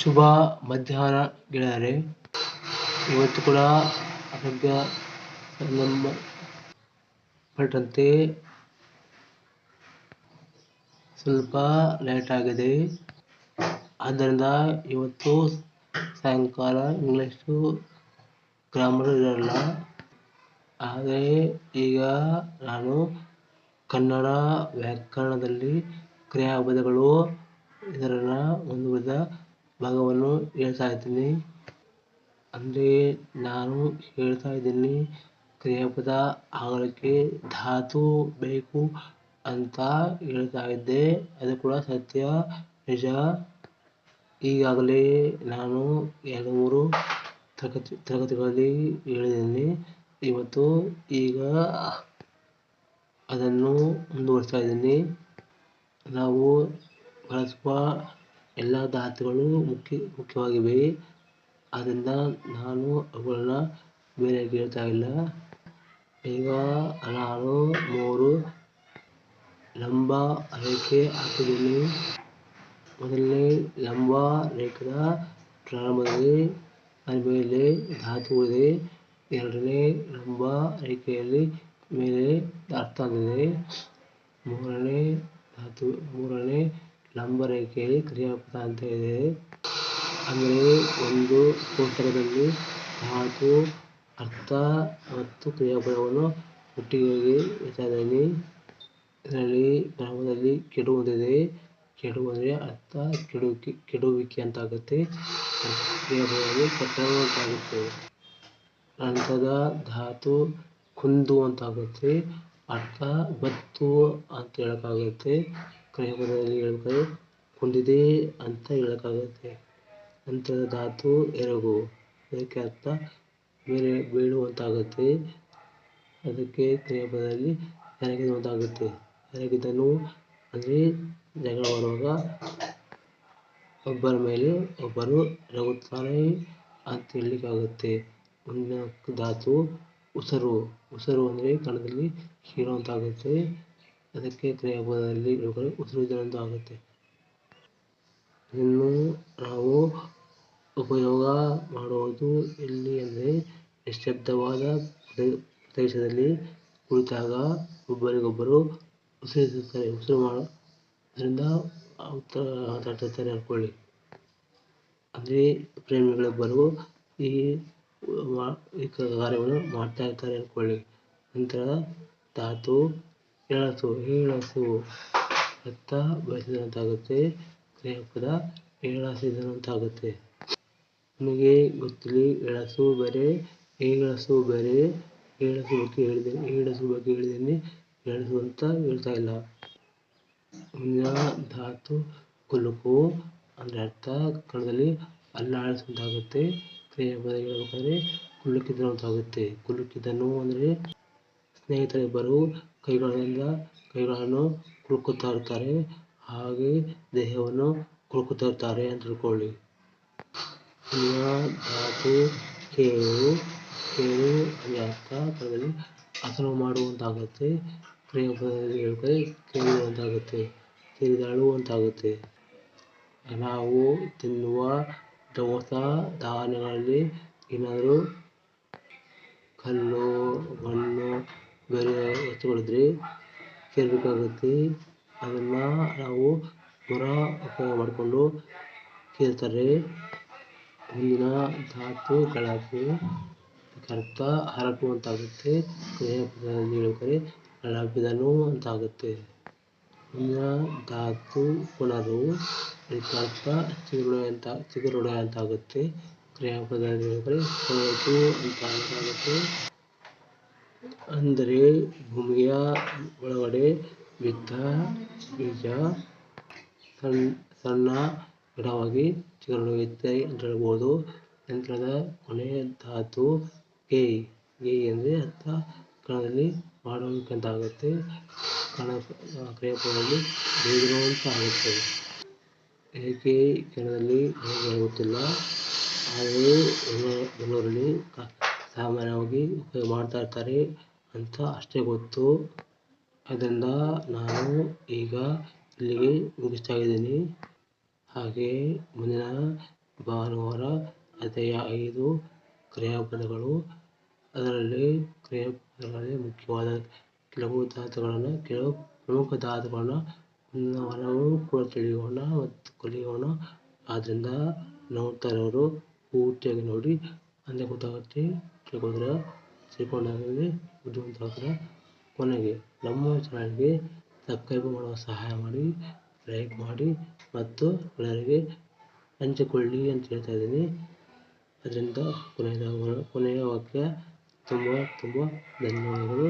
ಶುಭ ಮಧ್ಯಾಹ್ನ ಗೆಳೆಯರೆ, ಇವತ್ತು ಕೂಡ ಆರೋಗ್ಯ ಪಟ್ಟಂತೆ ಸ್ವಲ್ಪ ಲೇಟ್ ಆಗಿದೆ. ಆದ್ದರಿಂದ ಇವತ್ತು ಸಾಯಂಕಾಲ ಇಂಗ್ಲೀಷು ಗ್ರಾಮರ್ ಇರಲ್ಲ. ಆದರೆ ಈಗ ನಾನು ಕನ್ನಡ ವ್ಯಾಕರಣದಲ್ಲಿ ಕ್ರಿಯಾಪದಗಳು ಇದರ ಒಂದು ವಿಧ ಭಾಗವನ್ನು ಹೇಳ್ತಾ ಇದ್ದೀನಿ. ಅಂದರೆ ನಾನು ಹೇಳ್ತಾ ಇದ್ದೀನಿ, ಕ್ರಿಯಾಪದ ಆಗಲಿಕ್ಕೆ ಧಾತು ಬೇಕು ಅಂತ ಹೇಳ್ತಾ ಇದ್ದೆ. ಅದು ಕೂಡ ಸತ್ಯ, ನಿಜ. ಈಗಾಗಲೇ ನಾನು ಎರಡು ಮೂರು ತರಗತಿ, ತರಗತಿಗಳಲ್ಲಿ ಹೇಳಿದ್ದೀನಿ. ಇವತ್ತು ಈಗ ಅದನ್ನು ಮುಂದುವರಿಸ್ತಾ ಇದ್ದೀನಿ. ನಾವು ಬಳಸುವ ಎಲ್ಲ ಧಾತುಗಳು ಮುಖ್ಯ, ಮುಖ್ಯವಾಗಿವೆ. ಆದ್ದರಿಂದ ನಾನು ಅವುಗಳನ್ನ ಬೇರೆ ಹೇಳ್ತಾ ಇಲ್ಲ. ಈಗ ನಾನು ಮೂರು, ಲಂಬ, ರೇಖೆ ಹಾಕಿದ್ದೀನಿ ಮೊದಲನೇ ಲಂಬ ರೇಖೆಯ ಪ್ರಾರಂಭದಲ್ಲಿ ಅದರ ಮೇಲೆ ಧಾತು ಇದೆ. ಎರಡನೇ ಲಂಬ ರೇಖೆಯಲ್ಲಿ ಮೇಲೆ ಅರ್ಥ ಇದೆ ಮೂರನೇ ಧಾತು, ಮೂರನೇ ಲಂಬ ರೇಖೆಯಲ್ಲಿ ಕ್ರಿಯಾಪದ ಅಂತ ಇದೆ. ಅಂದರೆ ಒಂದು ಕೋಷ್ಟಕದಲ್ಲಿ ಧಾತು, ಅರ್ಥ ಮತ್ತು ಕ್ರಿಯಾಪದವನ್ನು ಒಟ್ಟಿಗೆ ಇದ್ದೀನಿ. ಇದರಲ್ಲಿ ಗ್ರಾಮದಲ್ಲಿ ಕೆಡು ಒಂದಿದೆ ಕೆಡು ಅಂದರೆ ಅರ್ಥ ಕೆಡುವಿಕೆ ಕೆಡುವಿಕೆ ಅಂತ ಆಗುತ್ತೆ ಕ್ರಿಯಾಪದದಲ್ಲಿ ಕೆಟ್ಟವು ಅಂತ ಆಗುತ್ತೆ ಧಾತು, ಕುಂದು ಅಂತ ಆಗುತ್ತೆ ಅರ್ಥ ಬತ್ತು ಅಂತ ಹೇಳೋಕ್ಕಾಗುತ್ತೆ. ಕ್ರಿಯಾಪದದಲ್ಲಿ ಹೇಳ್ಬೇಕಾದ್ರೆ ಕುಂದಿದೆ ಅಂತ ಹೇಳೋಕ್ಕಾಗುತ್ತೆ. ನಂತರದ ಧಾತು, ಎರಗು. ಇದಕ್ಕೆ ಅರ್ಥ ಬೇರೆ ಬೀಳುವಂತಾಗುತ್ತೆ ಅದಕ್ಕೆ ಕ್ರಿಯಾಪದದಲ್ಲಿ ಎರಗಿರುವಂತಾಗುತ್ತೆ ಎರಗಿದನು ಅಂದರೆ ಜಗಳ ಮಾಡುವಾಗ ಒಬ್ಬರ ಮೇಲೆ ಒಬ್ಬರು ಎರಗುತ್ತಾರೆ ಅಂತ ಹೇಳಲಿಕ್ಕಾಗುತ್ತೆ. ಮುಂದಿನ ಧಾತು, ಉಸರು. ಉಸರು ಅಂದರೆ ಕನ್ನಡದಲ್ಲಿ ಹೀರುವಂತಾಗುತ್ತೆ. ಅದಕ್ಕೆ ಕ್ರಿಯಾಪದದಲ್ಲಿ ಹೇಳ್ಬೇಕಾದ್ರೆ ಉಸಿರು ಆಗುತ್ತೆ. ಇನ್ನು ನಾವು ಉಪಯೋಗ ಮಾಡುವುದು ಎಲ್ಲಿ ಅಂದರೆ ನಿಶ್ಶಬ್ದವಾದ ಪ್ರದೇಶದಲ್ಲಿ ಕುಳಿತಾಗ ಒಬ್ಬರಿಗೊಬ್ಬರು ಉಸಿರಿಸುತ್ತಾರೆ ಉಸಿರು ಮಾಡೋದ್ರಿಂದ ಮಾತಾಡ್ತಿರ್ತಾರೆ ಅಂದ್ಕೊಳ್ಳಿ. ಅಂದರೆ ಪ್ರೇಮಿಗಳಿಬ್ಬರು ಈ ಈ ಕಾರ್ಯವನ್ನು ಮಾಡ್ತಾ ಇರ್ತಾರೆ ಅಂದ್ಕೊಳ್ಳಿ. ನಂತರ ಧಾತು ಎಳಸು ಏಳಸು ಅರ್ಥ ಬಯಸಿದಂತಾಗುತ್ತೆ. ಕ್ರಿಯಾಪದ ಏಳಸಿದಂತಾಗುತ್ತೆ. ನಿಮಗೆ ಗೊತ್ತಿಲ್ಲ ಎಳಸು ಬರೆ, ಏಳಸು ಬರೆ. ಏಳಸು ಬಗ್ಗೆ ಹೇಳಿದ್ದೀನಿ, ಏಳಸು ಬಗ್ಗೆ ಹೇಳಿದ್ದೀನಿ. ಎಳಸು ಅಂತ ಹೇಳ್ತಾ ಇಲ್ಲ. ಮುಂದಿನ ಧಾತು ಕುಲುಕು ಅಂದ್ರೆ ಅರ್ಥ ಕನ್ನಡದಲ್ಲಿ ಅಲ್ಲಾಡಿಸುವಂತಾಗುತ್ತೆ. ಕ್ರಿಯಾಪದ ಹೇಳ್ಬೇಕಾದ್ರೆ ಕುಲುಕಿದನು ಕುಲುಕಿದನು ಅಂದರೆ ಸ್ನೇಹಿತರಿಬ್ಬರು ಕೈಗಳಿಂದ ಕೈಗಳನ್ನು ಕುಲುಕುತ್ತಾ ಇರ್ತಾರೆ ಹಾಗೆ ದೇಹವನ್ನು ಕುಲುಕುತ್ತಾ ಇರ್ತಾರೆ ಅಂತ ತಿಳ್ಕೊಳ್ಳಿ. ಧಾತು ಕೇಳು ಕೇಳು ಅರ್ಥ ಪದದಲ್ಲಿ ಹಸನು ಮಾಡುವಂತಾಗುತ್ತೆ ಕ್ರಿಯಾಪದದಲ್ಲಿ ಹೇಳ್ಬೇಕಾದ್ರೆ ಕೇಳುವಂತಾಗುತ್ತೆ ಕೇಳಿದ ಅಳುವಂತಾಗುತ್ತೆ ನಾವು ತಿನ್ನುವ ದವಸ ಧಾನ್ಯಗಳಲ್ಲಿ ಏನಾದರೂ ಕಲ್ಲು, ಮಣ್ಣು ಬೇರೆ ಎತ್ತುಗಳಿದ್ರೆ ಕೇಳಬೇಕಾಗುತ್ತೆ. ಅದನ್ನ ನಾವು ಮೊರ ಉಪಯೋಗ ಮಾಡಿಕೊಂಡು ಕೇಳ್ತಾರೆ. ಮುಂದಿನ ಕಳಪೆ ಅರ್ಥ ಹರಪು ಅಂತಾಗುತ್ತೆ ಹೇಳ್ಬೇಕಾದ್ರೆ ಕಳಪಿದನು ಅಂತಾಗುತ್ತೆ. ಮುಂದಿನ ಧಾತು ಪುನರು ಕರ್ತ ಚಿಗುರು ಚಿಗುರೊಡೆಯಂತ ಚಿಗುರುಡೆ ಅಂತಾಗುತ್ತೆ. ಕ್ರಿಯಾಪದ ಕೊಳೆತು ಅಂತ ಅಂತಾಗುತ್ತೆ. ಅಂದರೆ ಭೂಮಿಯ ಒಳಗಡೆ ಬಿದ್ದ ಬೀಜ ಸಣ್ಣ ಗಿಡವಾಗಿ ಚಿಗುರೊಡೆಯುತ್ತೆ ಅಂತ ಹೇಳ್ಬೋದು. ನಂತರದ ಕೊನೆ ಧಾತು ಗೇ ಗೇ ಅಂದರೆ ಅರ್ಥ ಕಣದಲ್ಲಿ ಮಾಡುವಂತಾಗುತ್ತೆ ಕಣ ಕ್ರಿಯಾಪದದಲ್ಲಿ ಆಗುತ್ತೆ ಏಕೆ ಕಣದಲ್ಲಿ ನನಗೆ ಗೊತ್ತಿಲ್ಲ ಆದರೆ ಬೆಂಗಳೂರಲ್ಲಿ ಸಾಮಾನ್ಯವಾಗಿ ಉಪಯೋಗ ಮಾಡ್ತಾ ಇರ್ತಾರೆ ಅಂತ ಅಷ್ಟೇ ಗೊತ್ತು. ಅದರಿಂದ ನಾನು ಈಗ ಇಲ್ಲಿಗೆ ಮುಗಿಸ್ತಾ ಇದ್ದೀನಿ. ಹಾಗೆಯೇ ಮುಂದಿನ ಭಾನುವಾರ ಅದೇ ಐದು ಕ್ರಿಯಾಪದಗಳು ಅದರಲ್ಲಿ ಕ್ರಿಯಾಪದಗಳಲ್ಲಿ ಮುಖ್ಯವಾದ ಕೆಲವು ಧಾತುಗಳನ್ನು ಕೆಲವು ಪ್ರಮುಖ ಧಾತುಗಳನ್ನು ನಾವು ಕೂಡ ತಿಳಿಯೋಣ ಮತ್ತು ಕಲಿಯೋಣ. ಆದ್ದರಿಂದ ನೋಡ್ತಾ ಇರೋರು ಪೂರ್ತಿಯಾಗಿ ನೋಡಿ ಅಂದರೆ ಗೊತ್ತಾಗುತ್ತೆ ಬುದ್ಧಿವಂತ ಬುದ್ಧಿವಂತರಾಗ್ತಾರೆ ಕೊನೆಗೆ ನಮ್ಮ ಚಾನಲ್ಗೆ ಸಬ್ಸ್ಕ್ರೈಬ್ ಮಾಡುವ ಸಹಾಯ ಮಾಡಿ, ಲೈಕ್ ಮಾಡಿ ಮತ್ತು ಎಲ್ಲರಿಗೆ ಹಂಚಿಕೊಳ್ಳಿ ಅಂತ ಹೇಳ್ತಾ ಇದ್ದೀನಿ. ಅದರಿಂದ ಕೊನೆಯ ಕೊನೆಯ ವಾಕ್ಯ ತುಂಬ ತುಂಬ ಧನ್ಯವಾದಗಳು.